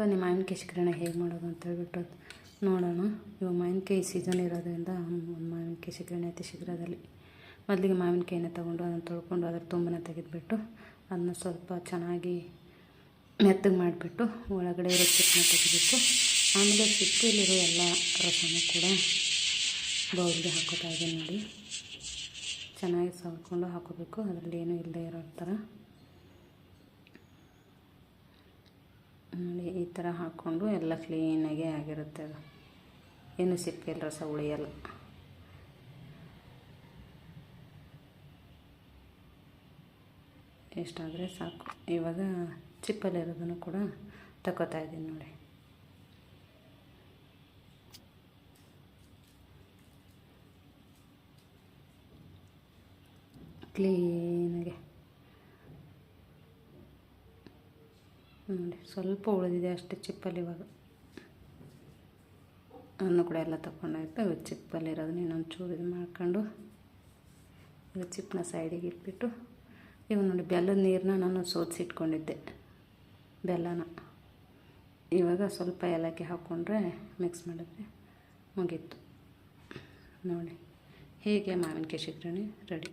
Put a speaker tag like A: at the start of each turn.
A: ಬನ್ನಿ ಮಾವಿನಕಾಯಿ ಶಿಗ್ರಣೆ ಹೇಗೆ ಮಾಡೋದು ಅಂತ ಹೇಳ್ಬಿಟ್ಟು ನೋಡೋಣ. ಇವಾಗ ಮಾವಿನಕಾಯಿ ಸೀಸನ್ ಇರೋದ್ರಿಂದ ಒಂದು ಮಾವಿನಕಾಯಿ ಶಿಕರಣೆ ಐತಿ ಶೀಘ್ರದಲ್ಲಿ. ಮೊದಲಿಗೆ ಮಾವಿನಕಾಯಿನ ತೊಗೊಂಡು ಅದನ್ನು ತೊಳ್ಕೊಂಡು ಅದ್ರ ತುಂಬನ ತೆಗೆದುಬಿಟ್ಟು ಅದನ್ನ ಸ್ವಲ್ಪ ಚೆನ್ನಾಗಿ ಮೆತ್ತಗೆ ಮಾಡಿಬಿಟ್ಟು ಒಳಗಡೆ ಇರೋ ಚಿಕ್ಕನ್ನ ತೆಗೆದಿಟ್ಟು ಆಮೇಲೆ ಸಿಪ್ಪೆಯಲ್ಲಿರೋ ಎಲ್ಲ ರಸನೂ ಕೂಡ ಬೌಲ್ಗೆ ಹಾಕೋತಾ ಇದ್ದೀನಿ ನೋಡಿ. ಚೆನ್ನಾಗಿ ಸವರ್ಕೊಂಡು ಹಾಕೋಬೇಕು. ಅದರಲ್ಲಿ ಏನೂ ಇಲ್ಲದೆ ಇರೋ ಥರ. ನೋಡಿ ಥರ ಹಾಕ್ಕೊಂಡು ಎಲ್ಲ ಕ್ಲೀನಾಗೆ ಆಗಿರುತ್ತೆ ಅದು. ಏನು ಸಿಪ್ಪೆಯಲ್ಲಿ ರಸ ಉಳಿಯಲ್ಲ. ಎಷ್ಟಾದರೆ ಸಾಕು. ಇವಾಗ ಚಿಪ್ಪಲ್ಲಿರೋದನ್ನು ಕೂಡ ತಗೋತಾ ಇದ್ದೀನಿ ನೋಡಿ. ಕ್ಲೀನಾಗೆ. ನೋಡಿ, ಸ್ವಲ್ಪ ಉಳಿದಿದೆ ಅಷ್ಟೇ ಚಿಪ್ಪಲ್ಲಿ ಇವಾಗ. ಅನ್ನು ಕೂಡ ಎಲ್ಲ ತಗೊಂಡಾಯ್ತು ಇವಾಗ ಚಿಪ್ಪಲ್ಲಿರೋದನ್ನ ಇನ್ನೊಂದು ಚೂರು ಇದು ಮಾಡ್ಕೊಂಡು ಇವಾಗ ಚಿಪ್ಪನ್ನ ಸೈಡಿಗೆ ಇಟ್ಬಿಟ್ಟು, ಇವಾಗ ನೋಡಿ ಬೆಲ್ಲದ ನೀರನ್ನ ನಾನು ಸೋದಿಸಿಟ್ಕೊಂಡಿದ್ದೆ ಬೆಲ್ಲನ. ಇವಾಗ ಸ್ವಲ್ಪ ಏಲಕ್ಕಿ ಹಾಕ್ಕೊಂಡ್ರೆ ಮಿಕ್ಸ್ ಮಾಡಿದ್ರೆ ಮುಗೀತು. ನೋಡಿ, ಹೀಗೆ ಮಾವಿನಕಾಯಿ ಶಿಗ್ರಣಿ ರೆಡಿ.